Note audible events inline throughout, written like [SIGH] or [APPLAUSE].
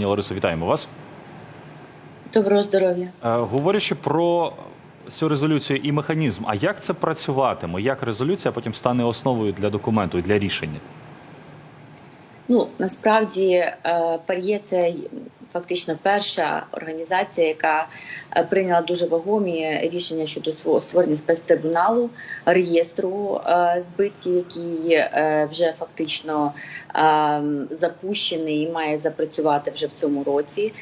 Пані Ларисо, вітаємо вас. Доброго здоров'я. Е, Говорячи про цю резолюцію і механізм, а як це працюватиме? Як резолюція потім стане основою для документу і для рішення? Ну насправді е, Пар'є це фактично перша організація, яка прийняла дуже вагомі рішення щодо створення спецтрибуналу реєстру е, збитків, який е, вже фактично е, запущений і має запрацювати вже в цьому році.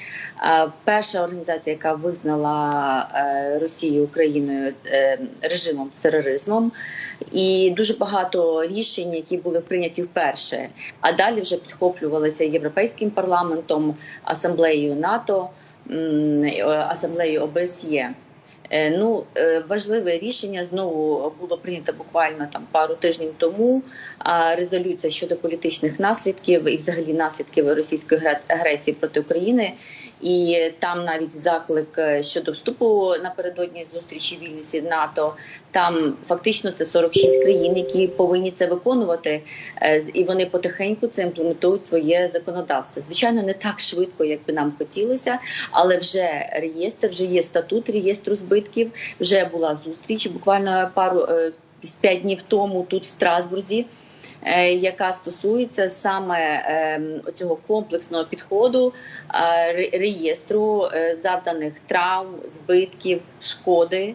Е, Перша організація, яка визнала е, Росію Україною е, режимом з тероризмом. І дуже багато рішень, які були прийняті вперше, а далі вже підхоплювалися європейським парламентом, асамблеєю НАТО, е, ОБСЄ. Е, Ну, е, важливе рішення знову було прийнято буквально там пару тижнів тому. Резолюція щодо політичних наслідків і взагалі наслідків російської агресії проти України. І там навіть заклик е, щодо вступу напередодні зустрічі в Вільнюсі НАТО. Там фактично це 46 країн, які повинні це виконувати, е, і вони потихеньку це імплементують своє законодавство. Звичайно, не так швидко, як би нам хотілося, але вже реєстр, вже є статут реєстру збитків. Вже була зустріч буквально пару е, з п'ять днів тому тут в Страсбурзі. Е, Яка стосується саме е, цього комплексного підходу е, реєстру е, завданих травм, збитків, шкоди,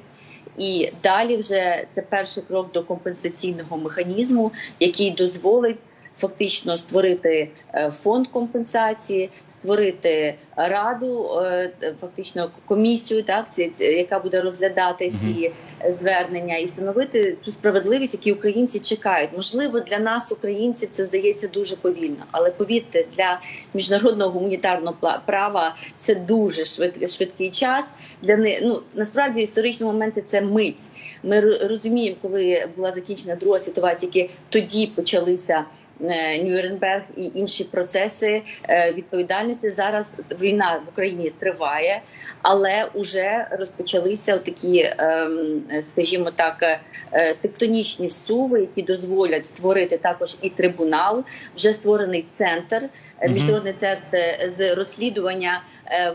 і далі вже це перший крок до компенсаційного механізму, який дозволить фактично створити е, фонд компенсації, створити раду, е, фактично комісію, так яка буде розглядати ці звернення і встановити ту справедливість, яку українці чекають. Можливо, для нас, українців, це здається дуже повільно, але повірте, для міжнародного гуманітарного права це дуже швид, швидкий час. Для них ну насправді історичні моменти це мить. Ми розуміємо, коли була закінчена Друга світова, тільки тоді почалися. Е, Нюрнберг і інші процеси е, відповідальності зараз війна в Україні триває, але вже розпочалися такі, ем, скажімо так, е, тектонічні суви, які дозволять створити також і трибунал. Вже створений центр, міжнародний центр з розслідування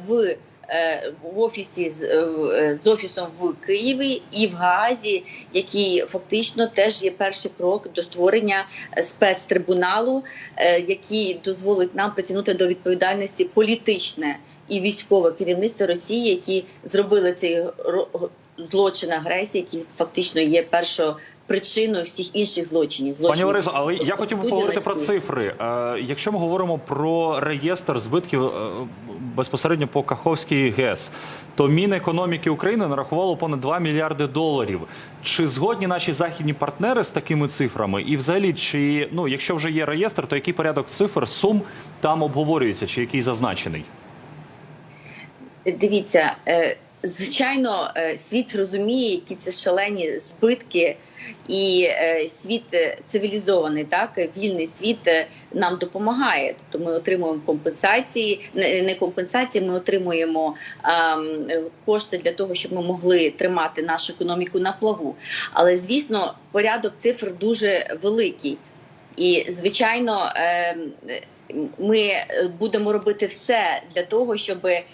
в. Е, В офісі з, е, е, з офісом в Києві і в Гаазі, який фактично теж є перший крок до створення спецтрибуналу, який дозволить нам притягнути до відповідальності політичне і військове керівництво Росії, які зробили цей злочин агресії, який фактично є першою причиною всіх інших злочинів. Пані Ларисо, але я хотів би поговорити про цифри. Якщо ми говоримо про реєстр збитків безпосередньо по Каховській ГЕС, то Мінекономіки України нарахувало понад 2 мільярди доларів. Чи згодні наші західні партнери з такими цифрами? І взагалі, чи ну, якщо вже є реєстр, то який порядок цифр сум там обговорюється, чи який зазначений? Дивіться, е, звичайно, е, світ розуміє, які це шалені збитки, і е, світ е, цивілізований, так вільний світ нам допомагає. Тобто ми отримуємо компенсації, не компенсації. Ми отримуємо ем, кошти для того, щоб ми могли тримати нашу економіку на плаву. Але звісно, порядок цифр дуже великий. І звичайно, ем, ми будемо робити все для того, щоб, е,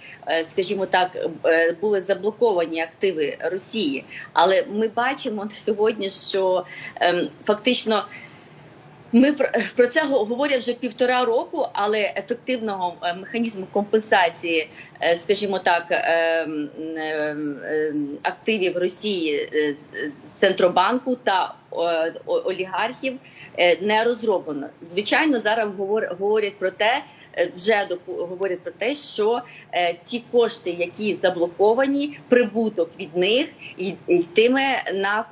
скажімо так, е, були заблоковані активи Росії. Але ми бачимо [LAUGHS] сьогодні, що ем, фактично. Ми про, це го- говорять вже півтора року, але ефективного е, механізму компенсації, е, скажімо так, ем, ем, активів Росії е, е, Центробанку та е, олігархів е, не розроблено. Звичайно, зараз говор- говорять про те. е, Вже говорять про те, що е, ті кошти, які заблоковані, прибуток від них йтиме на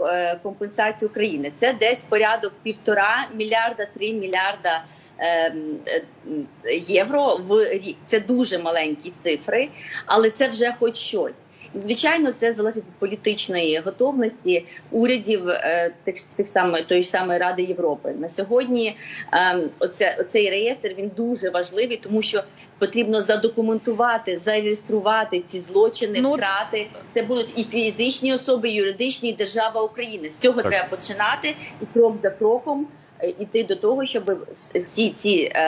компенсацію України. Це десь порядок півтора мільярда, три мільярда євро в рік. Це дуже маленькі цифри, але це вже хоч щось. Звичайно, це залежить від політичної готовності урядів е, тих, тих самих тої ж самої Ради Європи. На сьогодні ем, оце, оцей реєстр він дуже важливий, тому що потрібно задокументувати, зареєструвати ці злочини, Ну, втрати. Це будуть і фізичні особи, і юридичні, і держава України. З цього Так. треба починати і крок за кроком. Іти до того, щоб всі ці е,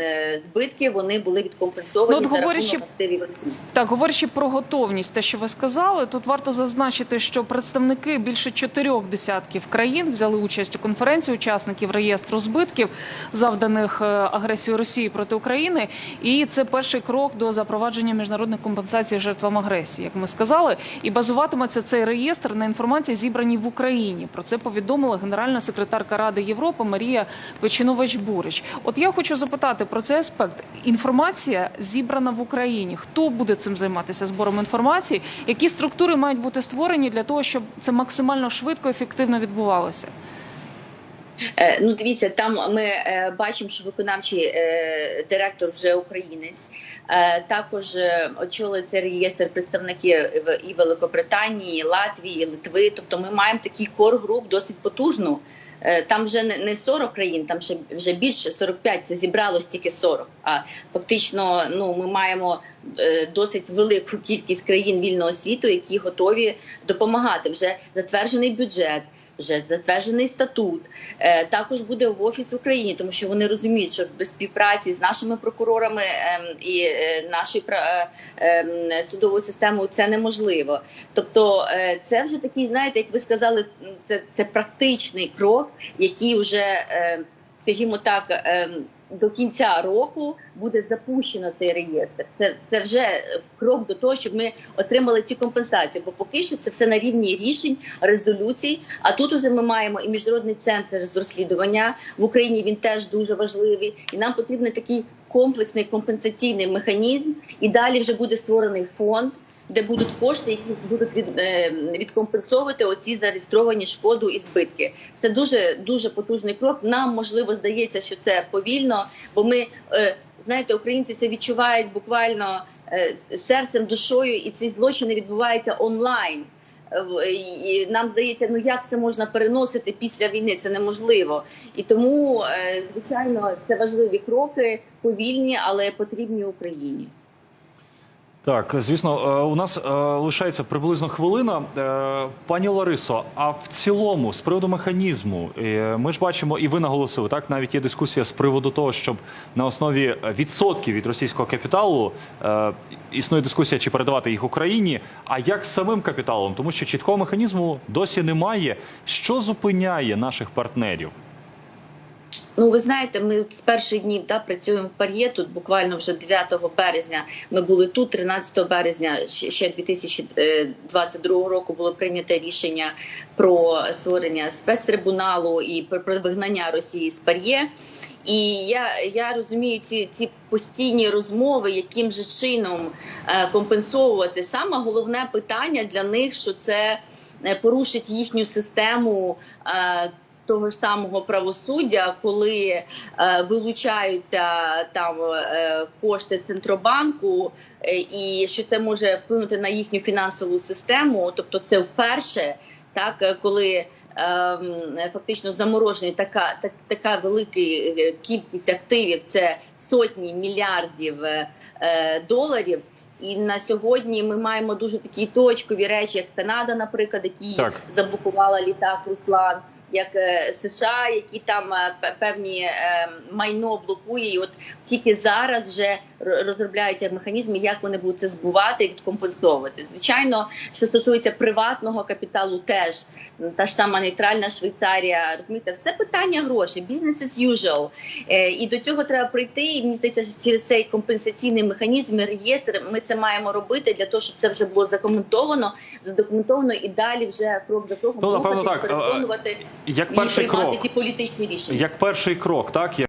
е, збитки вони були відкомпенсовані Ну, от за говорячи- рахунок активів Росії. Так, говорячи про готовність, те, що ви сказали, тут варто зазначити, що представники більше чотирьох десятків країн взяли участь у конференції учасників реєстру збитків, завданих е, агресією Росії проти України. І це перший крок до запровадження міжнародних компенсацій жертвам агресії, як ми сказали. І базуватиметься цей реєстр на інформації, зібраній в Україні. Про це повідомила генеральна секретарка Ради Європи Марія Печинович Бурич. От я хочу запитати про цей аспект. Інформація зібрана в Україні. Хто буде цим займатися збором інформації? Які структури мають бути створені для того, щоб це максимально швидко ефективно відбувалося? Е, Ну, дивіться, там ми е, бачимо, що виконавчий е, директор вже українець. Також очолили цей реєстр представники і Великобританії, і Латвії, і Литви. Тобто, ми маємо такий кор груп досить потужну. Е, Там вже не не 40 країн, там ще вже більше 45, Це зібралось тільки 40. А фактично, ну ми маємо е, досить велику кількість країн вільного світу, які готові допомагати. Вже затверджений бюджет. Вже затверджений статут Е, також буде в офіс в Україні, тому що вони розуміють, що без співпраці з нашими прокурорами ем, і е, нашою е, ем, судовою системою це неможливо. Тобто, це вже такий, знаєте, як ви сказали, це, це практичний крок, який вже, скажімо так, ем, до кінця року буде запущено цей реєстр. Це, це вже крок до того, щоб ми отримали ці компенсації. Бо поки що це все на рівні рішень, резолюцій. А тут уже ми маємо і міжнародний центр з розслідування в Україні. Він теж дуже важливий, і нам потрібен такий комплексний компенсаційний механізм. І далі вже буде створений фонд. Де будуть кошти, які будуть від, е, відкомпенсовувати оці зареєстровані шкоду і збитки. Це дуже дуже потужний крок. Нам можливо здається, що це повільно, бо ми е, знаєте, українці це відчувають буквально е, серцем, душою, і ці злочини відбуваються онлайн. І нам здається, ну як це можна переносити після війни? Це неможливо. І тому, звичайно, це важливі кроки, повільні, але потрібні Україні. Так, звісно, е, у нас е, лишається приблизно хвилина. Е, Пані Ларисо, а в цілому, з приводу механізму, ми ж бачимо, і ви наголосили, так навіть є дискусія з приводу того, щоб на основі відсотків від російського капіталу існує дискусія, чи передавати їх Україні. А як з самим капіталом, тому що чіткого механізму досі немає. Що зупиняє наших партнерів? Ну, ви знаєте, ми з перших днів да, працюємо в пар'є. Тут буквально вже 9 березня ми були тут. 13 березня ще ще 2022 року було прийнято рішення про створення спецтрибуналу і про, про вигнання Росії з пар'є. І я, я розумію ці, ці постійні розмови, яким же чином е, компенсовувати. Саме головне питання для них, що це е, порушить їхню систему. Того ж самого правосуддя, коли е, вилучаються там е, кошти центробанку, е, і що це може вплинути на їхню фінансову систему. Тобто, це вперше, так е, коли. ем, Фактично заморожені така так, така велика е, кількість активів, це сотні мільярдів е, доларів. І на сьогодні ми маємо дуже такі точкові речі, як Канада, наприклад, які Так. заблокувала літак Руслан, як е, США, які там е, певні е, майно блокує. І от тільки зараз вже розробляються механізми, як вони будуть це збувати і відкомпенсовувати. Звичайно, що стосується приватного капіталу, теж та ж сама нейтральна Швейцарія. Розумієте, все питання грошей, бізнес as usual. І до цього треба прийти. І мені здається, що через цей компенсаційний механізм реєстр ми це маємо робити для того, щоб це вже було закоментовано, задокументовано і далі вже крок за кроком Ну, напевно, так. Як і перший приймати крок, ці політичні рішення. як перший крок, так